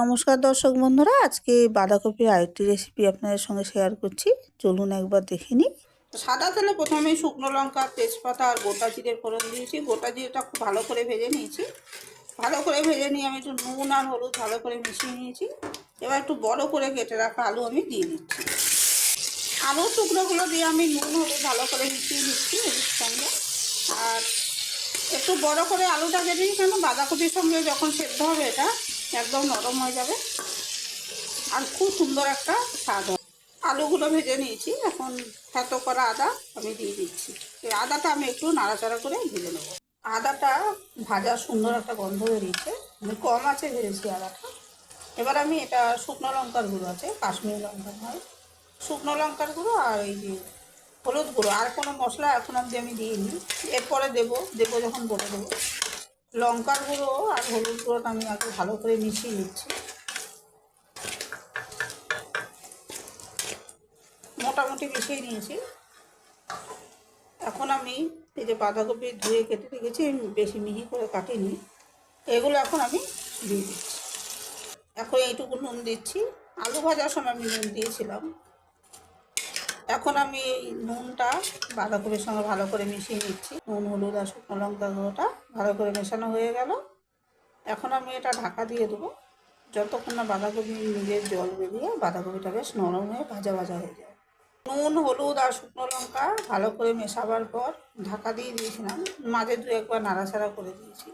নমস্কার দর্শক বন্ধুরা, আজকে বাঁধাকপির আরেকটি রেসিপি আপনাদের সঙ্গে শেয়ার করছি। চলুন একবার দেখে নিই। সাদা তেলে প্রথমে শুকনো লঙ্কা, তেজপাতা আর গোটা জিরে ফোড়ন দিয়েছি। গোটা জিরেটা খুব ভালো করে ভেজে নিয়েছি। ভালো করে ভেজে নিয়ে আমি একটু নুন আর হলুদ ভালো করে মিশিয়ে নিয়েছি। এবার একটু বড় করে কেটে রাখা আলু আমি দিয়ে দিচ্ছি। আলুর টুকরোগুলো দিয়ে আমি নুন, হলুদ ভালো করে মিশিয়ে নিচ্ছি এর সঙ্গে। আর একটু বড় করে আলুটা কেটে নিই, কেন বাঁধাকপির সঙ্গে যখন সেদ্ধ হবে এটা একদম নরম হয়ে যাবে। আর খুব সুন্দর একটা স্বাদ হবে। আলুগুলো ভেজে নিয়েছি। এখন এত করা আদা আমি দিয়ে দিচ্ছি। এই আদাটা আমি একটু নাড়াচাড়া করে ভেজে নেব। আদাটা ভাজা সুন্দর একটা গন্ধ বেরিয়েছে। আমি কম আছে ভেজেছি আদাটা। এবার আমি এটা শুকনো লঙ্কার গুঁড়ো আছে, কাশ্মীরি লঙ্কার হয় শুকনো লঙ্কার গুঁড়ো আর এই যে হলুদ গুঁড়ো। আর কোনো মশলা এখন অবধি আমি দিইনি। এরপরে দেবো। দেবো যখন বলে দেবো। লঙ্কার গুঁড়ো আর হলুদ গুঁড়োটা আমি আগে ভালো করে মিশিয়ে নিচ্ছি। মোটামুটি মিশিয়ে নিয়েছি। এখন আমি এই যে বাঁধাকপি ধুয়ে কেটে রেখেছি বেশি মিহি করে কাটিনি। এগুলো এখন আমি দিয়ে দিচ্ছি। এখন এইটুকু নুন দিচ্ছি। আলু ভাজার সময় আমি নুন দিয়েছিলাম। এখন আমি এই নুনটা বাঁধাকপির সঙ্গে ভালো করে মিশিয়ে নিচ্ছি। নুন, হলুদ আর শুকনো লঙ্কা গুঁড়োটা। ভালো করে মেশানো হয়ে গেল। এখন আমি এটা ঢাকা দিয়ে দেবো। যতক্ষণ না বাঁধাকপি নিজের জল বেরিয়ে বাঁধাকপিটা বেশ নরম হয়ে ভাজা ভাজা হয়ে যায়। নুন, হলুদ আর শুকনো লঙ্কা ভালো করে মেশাবার পর ঢাকা দিয়ে দিয়েছিলাম। মাঝে দু একবার নাড়াচাড়া করে দিয়েছি।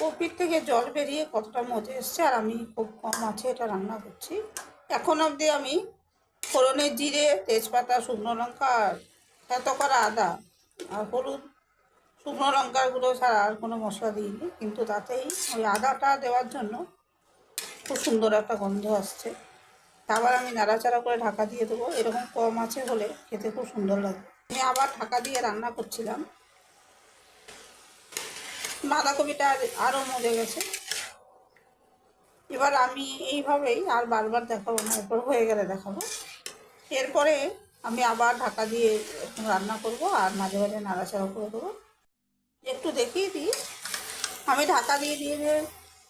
কপির থেকে জল বেরিয়ে কতটা মজে এসছে আর আমি খুব কম আছে এটা রান্না করছি। এখন অবধি আমি ফোড়নে জিরে, তেজপাতা, শুকনো লঙ্কা আর এত করা আদা আর হলুদ শুকনো লঙ্কার গুঁড়ো ছাড়া আর কোনো মশলা দিইনি, কিন্তু তাতেই ওই আদাটা দেওয়ার জন্য খুব সুন্দর একটা গন্ধ আসছে। আবার আমি নাড়াচাড়া করে ঢাকা দিয়ে দেবো, এরকম কম আছে হলে খেতে খুব সুন্দর লাগে। আমি আবার ঢাকা দিয়ে রান্না করছিলাম। বাঁধাকপিটা আরও মজে গেছে। এবার আমি এইভাবেই আর বারবার দেখাবো না, এরপর হয়ে গেলে দেখাবো। এরপরে আমি আবার ঢাকা দিয়ে রান্না করব আর মাঝে মাঝে নাড়াচাড়া করে দেবো। একটু দেখিয়ে দিই। আমি ঢাকা দিয়ে দিয়ে যে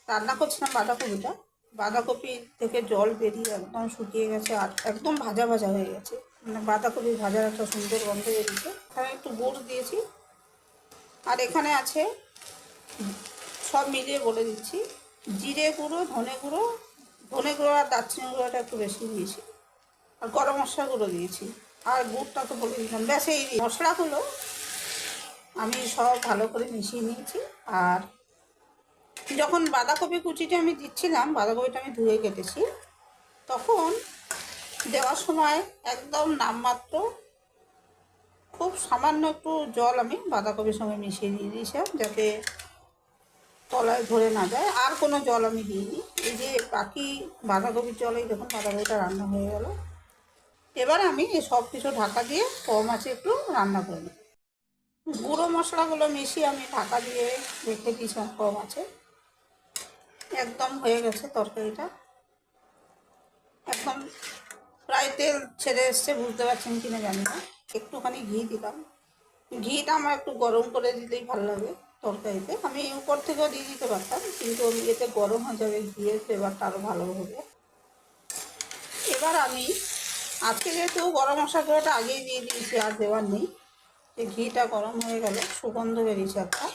রান্না করছিলাম বাঁধাকপিটা, বাঁধাকপি থেকে জল বেরিয়ে একদম শুকিয়ে গেছে আর একদম ভাজা ভাজা হয়ে গেছে। মানে বাঁধাকপি ভাজার একটা সুন্দর গন্ধ বেরিয়েছে। এখানে একটু গুড় দিয়েছি। আর এখানে আছে সব মিলিয়ে বলে দিচ্ছি, জিরে গুঁড়ো, ধনে গুঁড়ো ধনে গুঁড়ো আর দারচিনি গুঁড়োটা একটু বেশি দিয়েছি। আর গরম মশলা গুঁড়ো দিয়েছি। আর গুড়টা তো বলে দিলাম। ব্যাস এই মশলাগুলো আমি সব ভালো করে মিশিয়ে নিয়েছি। আর যখন বাঁধাকপি কুচিটা আমি দিচ্ছিলাম, বাঁধাকপিটা আমি ধুয়ে কেটেছি, তখন দেওয়ার সময় একদম নামমাত্র খুব সামান্য একটু জল আমি বাঁধাকপির সঙ্গে মিশিয়ে দিয়ে দিয়েছিলাম যাতে তলায় ধরে না যায়। আর কোনো জল আমি দিইনি। এই যে বাকি বাঁধাকপির জলেই দেখুন বাঁধাকপিটা রান্না হয়ে গেল, এবার আমি সব কিছু ঢাকা দিয়ে কম আছে একটু রান্না করে নিই। গুঁড়ো মশলাগুলো মিশিয়ে আমি ঢাকা দিয়ে রেখে দিয়েছিলাম কম আছে। একদম হয়ে গেছে তরকারিটা। একদম প্রায় তেল ছেড়ে এসছে, বুঝতে পারছেন কিনা জানি না। একটুখানি ঘি দিলাম। ঘিটা আমার একটু গরম করে দিলেই ভালো লাগে তরকারিতে। আমি উপর থেকেও দিয়ে দিতে পারতাম, কিন্তু এতে গরম হয়ে যাবে, ঘিয়ের ফ্লেভারটা আরও ভালো হবে। এবার আমি, আজকে যেহেতু গরম মশলা গুঁড়োটা আগেই দিয়ে দিয়েছি, আর দেওয়ার নেই। যে ঘিটা গরম হয়ে গেল সুগন্ধ বেরিয়েছে একটা।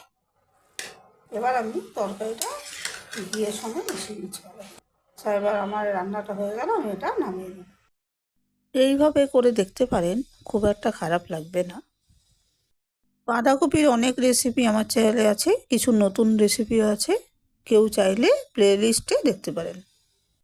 এবার আমি তরকারিটা ঘিয়ের সঙ্গে মিশিয়ে দিচ্ছি আচ্ছা এবার আমার রান্নাটা হয়ে গেল, আমি এটা নামিয়ে দিই এইভাবে করে দেখতে পারেন, খুব একটা খারাপ লাগবে না। বাঁধাকপির অনেক রেসিপি আমার চ্যানেলে আছে, কিছু নতুন রেসিপিও আছে। কেউ চাইলে প্লে লিস্টে দেখতে পারেন।